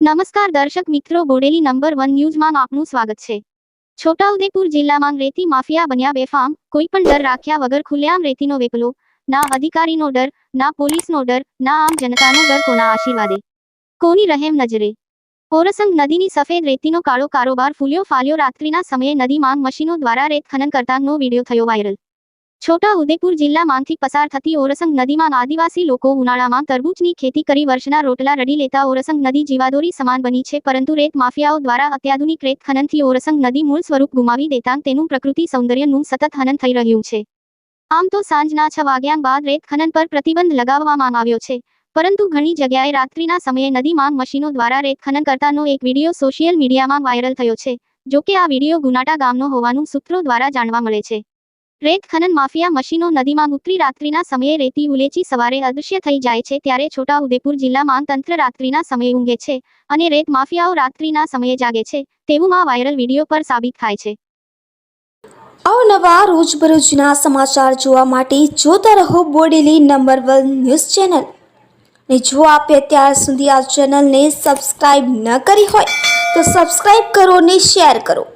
નમસ્કાર દર્શક મિત્રો, બોડેલી નંબર વન ન્યૂઝમાં આપનું સ્વાગત છે. છોટાઉદેપુર જિલ્લામાં રેતી માફિયા બન્યા બેફામ, કોઈ પણ ડર રાખ્યા વગર ખુલ્લેઆમ રેતીનો વેપલો, ના અધિકારીનો ડર, ના પોલીસનો ડર, ના આમ જનતાનો ડર કોના આશીર્વાદે? કોની રહેમ નજરે? ઓરસંગ નદીની સફેદ રેતીનો કાળો કારોબાર ફૂલ્યો ફાલ્યો રાત્રિના સમયે નદી માંગ મશીનો દ્વારા રેત ખનન કરતાનો વીડિયો થયો વાયરલ. છોટા ઉદેપુર જિલ્લામાંથી પસાર થતી ઓરસંગ નદીમાં આદિવાસી લોકો ઉનાળામાં તરબૂચની ખેતી કરી વર્ષના રોટલા રડી લેતા ઓરસંગ નદી જીવાદોરી સમાન બની છે, પરંતુ રેત માફિયાઓ દ્વારા અત્યાધુનિક રેત ખનનથી ઓરસંગ નદી મૂળ સ્વરૂપ ગુમાવી દેતા તેનું પ્રકૃતિ સૌંદર્યનું સતત હનન થઈ રહ્યું છે. આમ તો સાંજના છ વાગ્યા બાદ રેત ખનન પર પ્રતિબંધ લગાવવામાં આવ્યો છે, પરંતુ ઘણી જગ્યાએ રાત્રિના સમયે નદીમાં મશીનો દ્વારા રેત ખનન કરતાનો એક વીડિયો સોશિયલ મીડિયામાં વાયરલ થયો છે, જોકે આ વીડિયો ગુનાટા ગામનો હોવાનું સૂત્રો દ્વારા જાણવા મળે છે. રેત ખનન માફિયા મશીનો નદીમાં ઉતરી રાત્રિના સમયે રેતી ઉલેચી સવારે અદૃશ્ય થઈ જાય છે ત્યારે છોટા ઉદેપુર જિલ્લામાં તંત્ર રાત્રિના સમયે ઊંઘે છે અને રેત માફિયાઓ રાત્રિના સમયે જાગે છે તેવું આ વાયરલ વીડિયો પર સાબિત થાય છે. અવનવા રોજબરોજના સમાચાર જોવા માટે જોતા રહો Bodeli number one news channel. ને જો આપે અત્યાર સુધી આ ચેનલને સબસ્ક્રાઈબ ન કરી હોય તો સબસ્ક્રાઈબ કરો ને શેર કરો.